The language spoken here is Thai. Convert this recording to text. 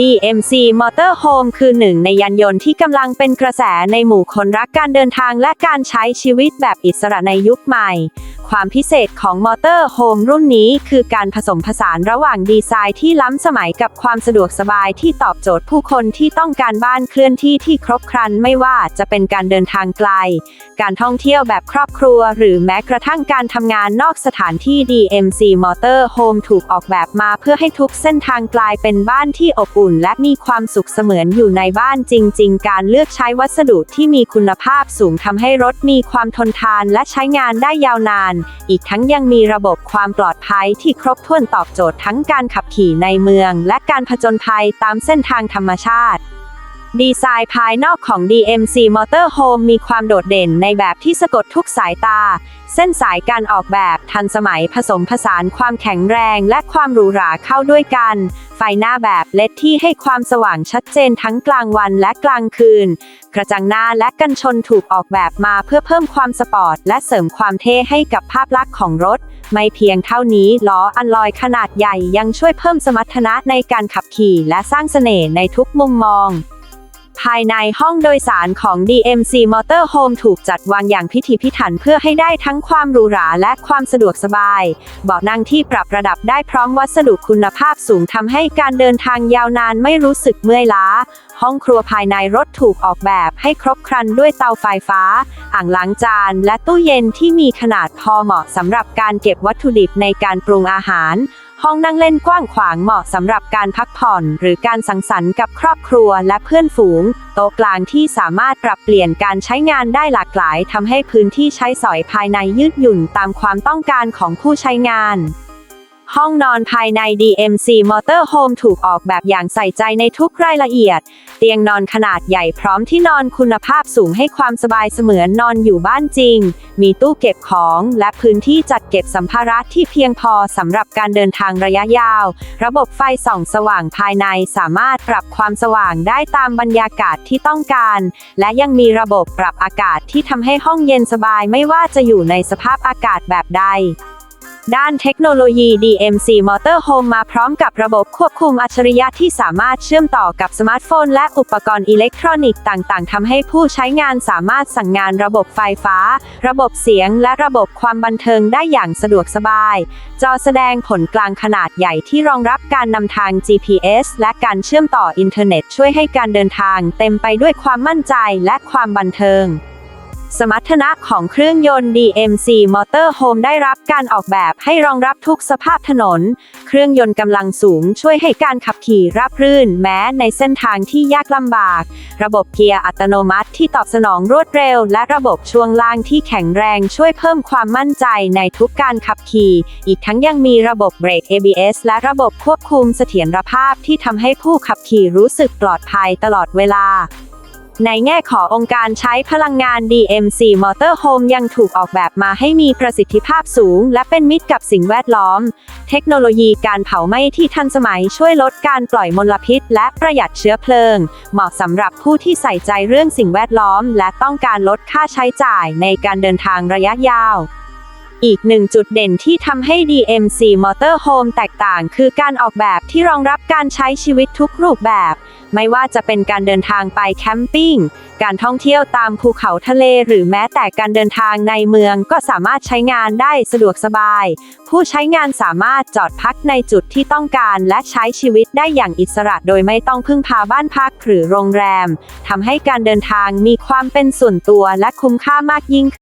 DMC Motorhome คือหนึ่งในยานยนต์ที่กำลังเป็นกระแสในหมู่คนรักการเดินทางและการใช้ชีวิตแบบอิสระในยุคใหม่ ความพิเศษของมอเตอร์โฮมรุ่นนี้คือการผสมผสานระหว่างดีไซน์ที่ล้ำสมัยกับความสะดวกสบายที่ตอบโจทย์ผู้คนที่ต้องการบ้านเคลื่อนที่ที่ครบครันไม่ว่าจะเป็นการเดินทางไกล การท่องเที่ยวแบบครอบครัว หรือแม้กระทั่งการทำงานนอกสถานที่ DMC Motor Home ถูกออกแบบมาเพื่อให้ทุกเส้นทางกลายเป็นบ้านที่อบอุ่น และมีความสุขเสมือนอยู่ในบ้านจริง ๆ การเลือกใช้วัสดุที่มีคุณภาพสูงทำให้รถมีความทนทานและใช้งานได้ยาวนานอีกทั้งยังมีระบบความปลอดภัยที่ครบถ้วนตอบโจทย์ทั้งการขับขี่ในเมือง และการผจญภัยตามเส้นทางธรรมชาติ ดีไซน์ภายนอกของ DMC Motorhome มีความโดดเด่นในแบบที่สะกดทุกสายตา เส้นสายการออกแบบทันสมัยผสมผสานความแข็งแรงและความหรูหราเข้าด้วยกัน ไฟหน้าแบบเลดที่ให้ความสว่างชัดเจนทั้งกลางวันและกลางคืน กระจังหน้าและกันชนถูกออกแบบมาเพื่อเพิ่มความสปอร์ต และเสริมความเท่ให้กับภาพลักษณ์ของรถ ไม่เพียงเท่านี้ล้ออันลอยขนาดใหญ่ยังช่วยเพิ่มสมรรถนะในการขับขี่และสร้างเสน่ห์ในทุกมุมมอง ภายในห้องโดยสารของ DMC Motorhome ถูกจัดวางอย่างพิถีพิถันเพื่อให้ได้ทั้งความหรูหราและความสะดวกสบาย เบาะนั่งที่ปรับระดับได้พร้อมวัสดุคุณภาพสูงทำให้การเดินทางยาวนานไม่รู้สึกเมื่อยล้า ห้องครัวภายในรถถูกออกแบบให้ครบครันด้วยเตาไฟฟ้า อ่างล้างจาน และตู้เย็นที่มีขนาดพอเหมาะสำหรับการเก็บวัตถุดิบในการปรุงอาหาร ห้องนั่งเล่นกว้างขวางเหมาะสำหรับการพักผ่อน หรือการสังสรรค์กับครอบครัวและเพื่อนฝูง โต๊ะกลางที่สามารถปรับเปลี่ยนการใช้งานได้หลากหลายทำให้พื้นที่ใช้สอยภายในยืดหยุ่นตามความต้องการของผู้ใช้งาน ห้องนอนภายใน DMC Motorhome ถูกออกแบบอย่างใส่ใจในทุกรายละเอียด เตียงนอนขนาดใหญ่พร้อมที่นอนคุณภาพสูงให้ความสบายเสมือนนอนอยู่บ้านจริง มีตู้เก็บของและพื้นที่จัดเก็บสัมภาระที่เพียงพอสำหรับการเดินทางระยะยาว ระบบไฟส่องสว่างภายในสามารถปรับความสว่างได้ตามบรรยากาศที่ต้องการ และยังมีระบบปรับอากาศที่ทำให้ห้องเย็นสบายไม่ว่าจะอยู่ในสภาพอากาศแบบใด ด้านเทคโนโลยี DMC Motorhome มาพร้อมกับระบบควบคุมอัจฉริยะที่สามารถเชื่อมต่อกับสมาร์ทโฟน และอุปกรณ์อิเล็กทรอนิกส์ต่างๆทำให้ผู้ใช้งานสามารถสั่งงานระบบไฟฟ้า ระบบเสียง และระบบความบันเทิงได้อย่างสะดวกสบาย จอแสดงผลกลางขนาดใหญ่ที่รองรับการนำทาง GPS และการเชื่อมต่ออินเทอร์เน็ตช่วยให้การเดินทาง เต็มไปด้วยความมั่นใจและความบันเทิง สมรรถนะของเครื่องยนต์ DMC Motorhome ได้รับการออกแบบให้รองรับทุกสภาพถนน เครื่องยนต์กำลังสูงช่วยให้การขับขี่ราบรื่น แม้ในเส้นทางที่ยากลำบาก ระบบเกียร์อัตโนมัติที่ตอบสนองรวดเร็ว และระบบช่วงล่างที่แข็งแรงช่วยเพิ่มความมั่นใจในทุกการขับขี่ อีกทั้งยังมีระบบเบรก ABS และระบบควบคุมเสถียรภาพที่ทำให้ผู้ขับขี่รู้สึกปลอดภัยตลอดเวลา ในแง่ขององค์การใช้พลังงาน DMC Motorhome ยังถูกออกแบบมาให้มีประสิทธิภาพสูง และเป็นมิตรกับสิ่งแวดล้อม เทคโนโลยีการเผาไหม้ที่ทันสมัยช่วยลดการปล่อยมลพิษ และประหยัดเชื้อเพลิง เหมาะสำหรับผู้ที่ใส่ใจเรื่องสิ่งแวดล้อม และต้องการลดค่าใช้จ่ายในการเดินทางระยะยาว อีกหนึ่งจุดเด่นที่ทำให้ DMC Motorhome แตกต่างคือการออกแบบที่รองรับการใช้ชีวิตทุกรูปแบบ ไม่ว่าจะเป็นการเดินทางไปแคมปิ้ง การท่องเที่ยวตามภูเขาทะเลหรือแม้แต่การเดินทางในเมืองก็สามารถใช้งานได้สะดวกสบาย ผู้ใช้งานสามารถจอดพักในจุดที่ต้องการและใช้ชีวิตได้อย่างอิสระโดยไม่ต้องพึ่งพาบ้านพักหรือโรงแรมทำให้การเดินทางมีความเป็นส่วนตัวและคุ้มค่ามากยิ่ง